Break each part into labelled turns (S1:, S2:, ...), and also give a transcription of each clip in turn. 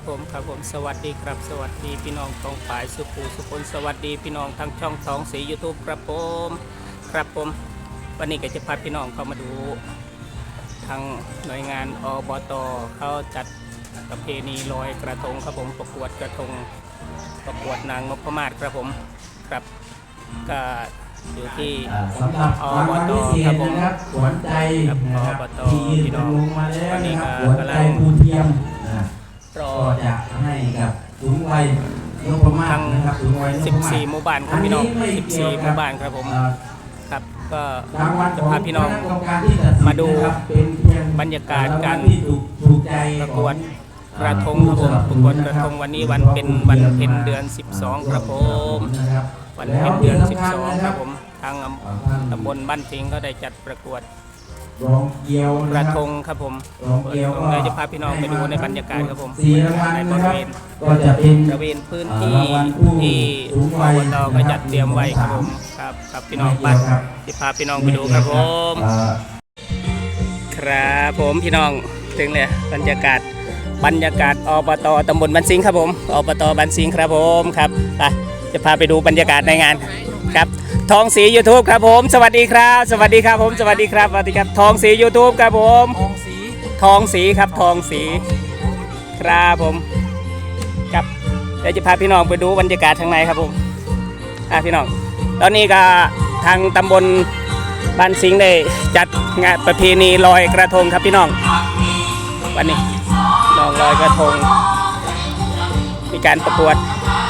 S1: ครับผมครับผมสวัสดีครับสวัสดีพี่น้องกองฝ่ายสุภูสุพลสวัสดีพี่น้องทางช่องท้องสียูทูบครับผมครับผม วันนี้ก็จะพาพี่น้องเข้ามาดูทางหน่วยงานอบตเขาจัดประเพณีลอยกระทงครับผมประกวดกระทงประกวดนางนพมาศครับผมครับก็อยู่ที่
S2: อ่าสำหรับรางวัลพิเศษนะครับขวัญใจนะครับ
S1: อบต
S2: ที่ยืน
S1: พี่น้อง
S2: ลงมาแล้วนะครับ
S1: วันนี้ก็
S2: ขวัญใจ
S1: กำลัง
S2: ภูเทียม นะ
S1: รอ
S2: ก็จะให้กับสูงวัยนพมาศ
S1: ทั้ง
S2: นะครับสูงวัยนพมาศ
S1: 14หมู่บ้านครับพี่น้อง14หมู่บ้านครับผม
S2: เอ่อ
S1: ครับก็
S2: รางวัล
S1: จะ
S2: ของ
S1: พาพี่น้อง
S2: คณะกรรมการที่ตัดสิน
S1: มาดู
S2: นะครับเป็นเพียง
S1: บรรยากาศการ
S2: งวัลที่ถูกถูกใจ
S1: ประกวด
S2: ของ
S1: กระทงครับผมประกวดกระทงวันนี้วันเป็นวันเพ็ญเดือน12ครับผม
S2: นะครับ
S1: วันเพ็ญเดือน
S2: แล้วที่สำคัญ
S1: 12
S2: นะ
S1: ค
S2: ค
S1: รั
S2: รั
S1: บบผมทางอำ
S2: อ่าท่าน
S1: ตำบลบ้านทิงก็ได้จัดประกวด
S2: รองเกียว
S1: ก
S2: นะ
S1: ระ
S2: ค
S1: ท
S2: รับ
S1: งครับผม
S2: รองเกียว
S1: ผมเลยจะพาพี่น้องไปดูในบรรยากาศครับผม
S2: สี่รางวัล
S1: ในบ
S2: นะ
S1: ริ
S2: ครับ
S1: เวณ
S2: ก็จะเป็น
S1: บริเวณพื้นที่
S2: รางวัลผู้
S1: ที่
S2: สูง
S1: อ
S2: วัย
S1: บตก็จัดเตรียมไว้ครับผมครับครับพี่น้องบ้านที่พาพี่น้องไปดูครับผม
S2: อ่า
S1: ครับผมพี่น้องถึงเลยบรรยากาศบรรยากาศอบตตำบลบันซิงครับผมอบตบันซิงครับผมครับไปจะพาไปดูบรรยากาศในงานครับ ทองสี YouTube ครับผม สวัสดีครับ สวัสดีครับผม สวัสดีครับสวัสดีครับทองสี YouTube ครับผม
S3: ทองสี
S1: ทองสีครับทองสีครับผมครับเดี๋ยวจะพาพี่น้องไปดูบรรยากาศข้างในครับผมอะพี่น้อง ตอนนี้ก็ทางตำบลบ้านสิงห์ได้จัดงานประเพณีลอยกระทงครับพี่น้อง วันนี้น้องลอยกระทง มีการประกวด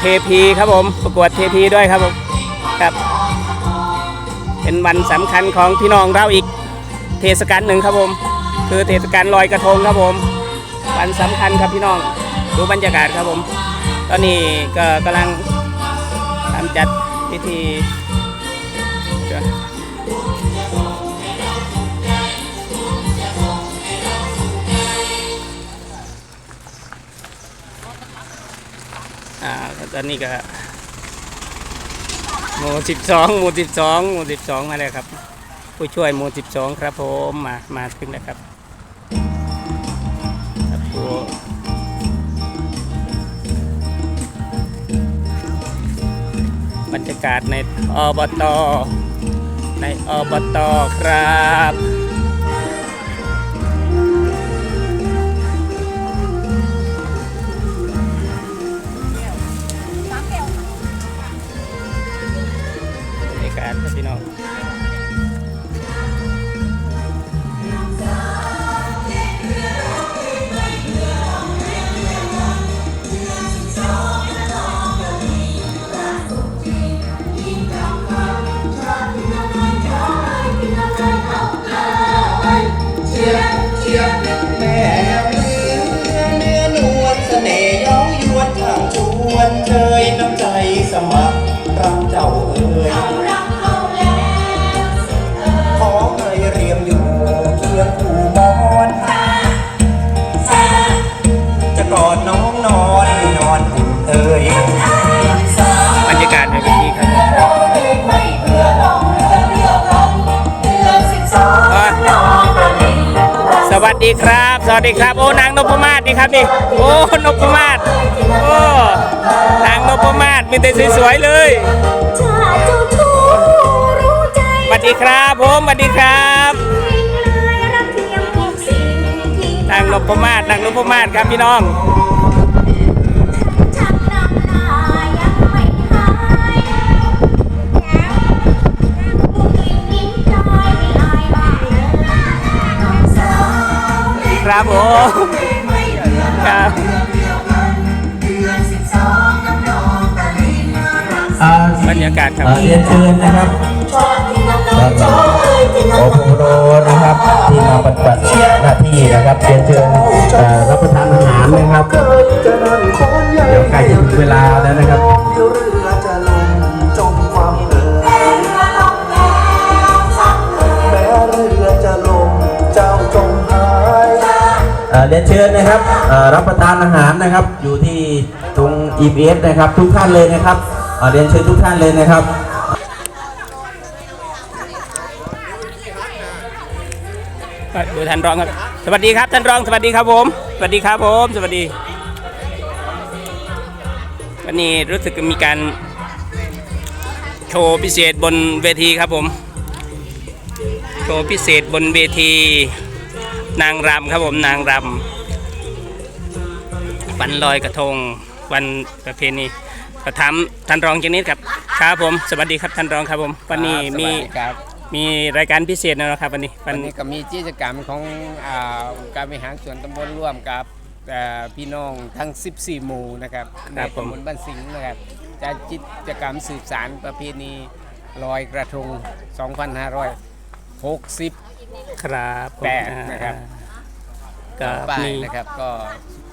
S1: เทพีครับผม ประกวดเทพีด้วยครับผมครับ เป็นวันสำคัญของพี่น้องเราอีกเทศกาลหนึ่งครับผม คือเทศกาลลอยกระทงครับผม วันสำคัญครับพี่น้องดูบรรยากาศครับผม ตอนนี้ก็กำลังทำจัดพิธีอ่าตอนนี้ก็ หมู่สิบสองหมู่สิบสองหมู่สิบสองมาเลยครับ ผู้ช่วยหมู่สิบสองครับผมมามาถึงแล้วครับครับผู้บรรยากาศในอบตในอบตครับ บรรยากาศครับพี่น้อง
S4: แม่เรือ ดี
S1: ครับ สวัสดีครับ โอ้นางนพมาศนี่ครับนี่โอ้นพมาศโอ้นางนพมาศมีแต่สวยๆเลยสวัสดีครับผมสวัสดีครับนางนพมาศนางนพมาศครับพี่น้อง ครับผมครับ
S2: อ่า
S1: บรรยากาศครับ
S2: อ่าเรียนเชิญนะครับโอโพโดนะครับที่มาปฏิบัติหน้าที่นะครับเรียนเชิญเอ่อรับประทานอาหารนะครับเดี๋ยวใกล้จะถึงเวลาแล้วนะครับ
S4: เรีย
S2: นเชิญนะครับรับประทานอาหารนะครับ อยู่ที่ตรง EPS นะครับ ทุกท่านเลยนะครับเอ่อเรียนเชิญทุกท่านเลยนะครับ
S1: ดูท่านรองครับ สวัสดีครับท่านรอง สวัสดีครับผม สวัสดีครับผม สวัสดี วันนี้รู้สึกมีการโชว์พิเศษบนเวทีครับผม โชว์พิเศษบนเวที นางรำครับผมนางรำวันลอยกระทง วันประเพณีก็ถามท่านรองจังนิดครับครับผม สวัสดีครับท่านรองครับผม วันนี้มี
S3: สวัสดีครับ
S1: มีรายการพิเศษนะครับวันนี้วั
S3: วันนนี้ก็มีกิจกรรมของอ่าองค์การบริหารส่วนตำบลร่วมกับอ่าพี่น้องทั้ง 14 หมู่นะครับในตำบลบ้านสิงห์นะครับจะกิจกรรมสืบสารประเพณีลอยกระทง 2560
S1: ครับผม
S3: แปดนะครับ
S1: ก็
S3: ป้าย
S1: มี
S3: นะครับก็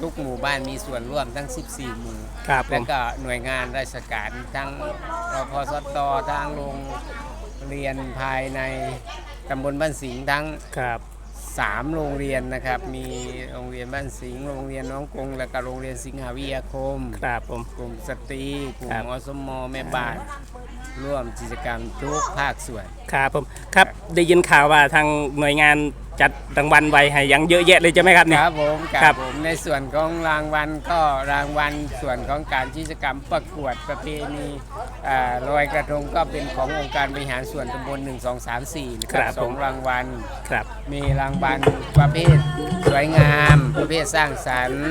S3: ทุกหมู่บ้านมีส่วนร่วมทั้ง 14 หมู่
S1: ครับผ
S3: และ
S1: ม
S3: ก็หน่วยงานราชการทั้งรพสตทางโรงเรียนภายในตำบลบ้านสิงห์ทั้ง
S1: ครับ
S3: สามโรงเรียนนะครับ มีโรงเรียนบ้านสิงห์โรงเรียนน้องกงและก็โรงเรียนสิงหาวิทยาคม
S1: ครับผม
S3: กลุ่มสตรีกลุ่ม
S1: ครับ
S3: อสมแม่บ้าน ร่วมกิจกรรมทุกภาคส่วน
S1: ครับผมครับได้ยินข่าวว่าทางหน่วยงานจัดรางวัลไว้ให้ยังเยอะแยะเลยใช่ไหมครับเนี่ย
S3: ครับผมค
S1: ครั
S3: รับบ ผมในส่วนของรางวัลก็รางวัลส่วนของการกิจกรรมประกวดประเพณีอ่าลอยกระทงก็เป็นขององค์การบริหารส่วนตำบล 1 2 3 4นะค
S1: ครั
S3: รับบสอง
S1: ผม
S3: รางวัล
S1: ครับ
S3: มีรางวัลประเภทสวยงาม ประเภทสร้างสรรค์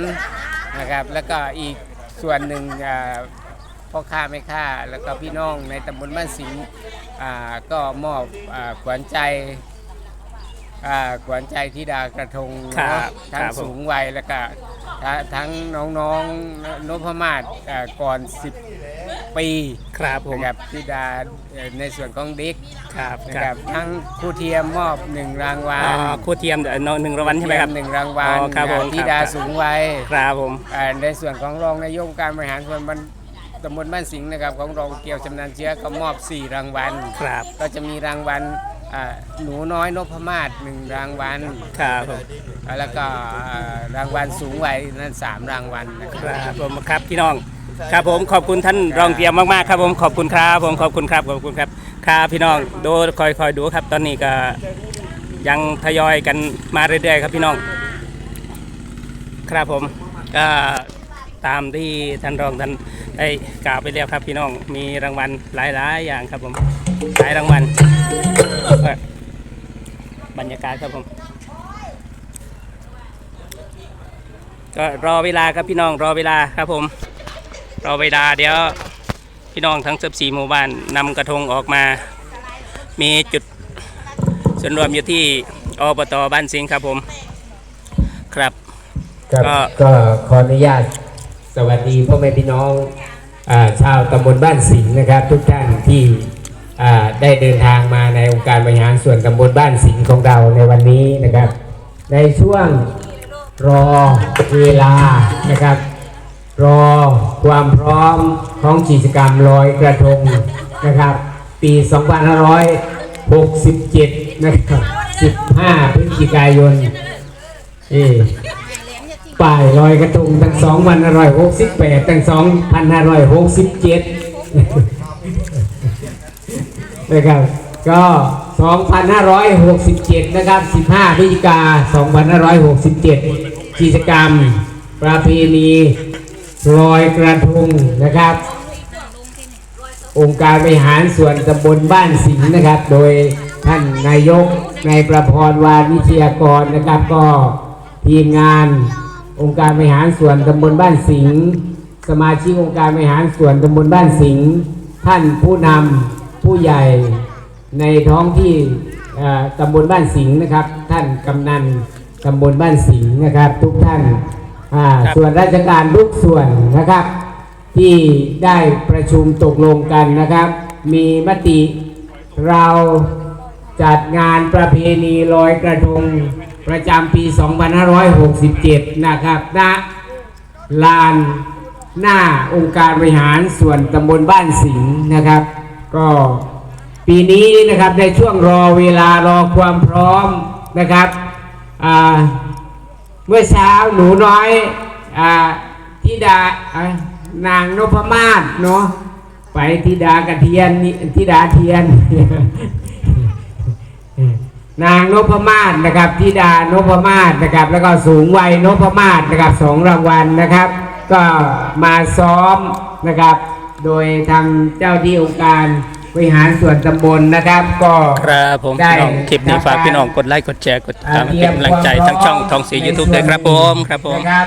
S3: นะครับ แล้วก็อีกส่วนหนึ่งอ่า พ่อค้าแม่ค้าแล้วก็พี่น้องในตำบลบ้านสิงห์อ่าก็มอบอาขวัญใจอ่าขวัญใจธิดากระทง
S1: ครับ
S3: เนอะทั้ง
S1: ครับผม
S3: สูงวัยแล้วก็ทั้งทั้งน้องๆนพมาศอ่าก่อน 10 ปี
S1: ครับผม
S3: นะครับธิดาเอ่อในส่วนของเด็ก
S1: ครับ
S3: นะ
S1: ค
S3: ค
S1: รั
S3: รั
S1: บบ
S3: ทั้งครูเทียมมอบหนึ่งรางวัล
S1: อ่าครูเทียมเดี๋ยวหนึ่งรางวัลใช่ไหมครับ
S3: หนึ่งรางวัล
S1: อ๋อครับผม
S3: ธิดา
S1: ครับ
S3: สูงวัย
S1: ครับผม
S3: อ่าในส่วนของรองนายกองค์การบริหารส่วนบ้าน ตำบลบ้านสิงห์นะครับของรองเกี่ยวชำนาญเชื้อก็มอบ 4 รางวัล
S1: ครับ
S3: ก็จะมีรางวัลอ่าหนูน้อยนพมาศหนึ่งรางวัล
S1: ครับผม
S3: อ่าแล้วก็อ่ารางวัลสูงวัยนั่นสามรางวัลนะค
S1: ครับ รับผมครับพี่น้อง ครับผมขอบคุณท่านรองเตรียมมากๆครับผมขอบคุณครับผมขอบคุณครับขอบคุณครับครับพี่น้องดูคอยคอยดูครับ ตอนนี้ก็ยังทยอยกันมาเรื่อยๆครับพี่น้อง ครับผมก็ ตามที่ท่านรองท่านได้กล่าวไปแล้วครับพี่น้องมีรางวัลหลาย ๆ อย่างครับผมหลายรางวัลเอ่อบรรยากาศครับผม ก็รอเวลาครับพี่น้องรอเวลาครับผม รอเวลาเดี๋ยวพี่น้องทั้ง14หมู่บ้านนำกระทงออกมา มีจุดส่วนรวมอยู่ที่อบตบ้านสิงห์ครับผม ครับ
S5: ครับ
S1: ก็
S5: ก็ขออนุญาต สวัสดีพ่อแม่พี่น้องอชาวตำบลบ้านสิงห์นะครับ ทุกท่านที่ได้เดินทางมาในองค์การบริหารส่วนตำบลบ้านสิงห์ของเราในวันนี้นะครับ ในช่วงรอเวลานะครับ รอความพร้อมของกิจกรรมลอยกระทงนะครับ ปี 2567 นะครับ 15 พฤศจิกายนเอ ป้ายลอยกระทงทั้งสองวันอร่อยหกสิบแปดทั้งสองพันอร่อยหกสิบเจ็ดนะครับก็สองพันห้าร้อยหกสิบเจ็ดนะครับสิบห้าพฤศจิกาสองพันห้าร้อยหกสิบเจ็ดกิจกรรม ประเพณีลอยกระทงนะครับ องค์การบริหารส่วนตำบลบ้านสิงห์นะครับ โดยท่านนายกนายประพรวานิชยากรนะครับก็ทีมงาน องค์การบริหารส่วนตำบลบ้านสิงห์สมาชิกองค์การบริหารส่วนตำบลบ้านสิงห์ท่านผู้นำผู้ใหญ่ในท้องที่เอ่อตำบลบ้านสิงห์นะครับ ท่านกำนันตำบลบ้านสิงห์นะครับ ทุกท่านอ่า
S1: ครับ
S5: ส่วนราชการทุกส่วนนะครับ ที่ได้ประชุมตกลงกันนะครับ มีมติเราจัดงานประเพณีลอยกระทง ประจำปี 2567 นะครับณลานหน้าองค์การบริหารส่วนตำบลบ้านสิงห์นะครับ ก็ปีนี้นะครับในช่วงรอเวลารอความพร้อมนะครับเมื่อเช้าหนูน้อยอาธิดานางนพมาศเนาะไปธิดากระเทียนนี่ธิดาเทียน นางนพมาศนะครับธิดานพมาศนะครับ แล้วก็สูงวัยนพมาศนะครับสองรางวัลนะครับ ก็มาซ้อมนะครับ โดยทางเจ้าที่องค์การบริหารส่วนตำบลนะครับ ก็
S1: ครับผม
S5: ได้
S1: พี่น้องคลิปนี้ฝากพี่น้องกดไลค์กดแชร์กดติดตามเป็นกำลังใจทั้งช่องทองสียูทูบด้วยครับผมครับผม
S5: นะครับ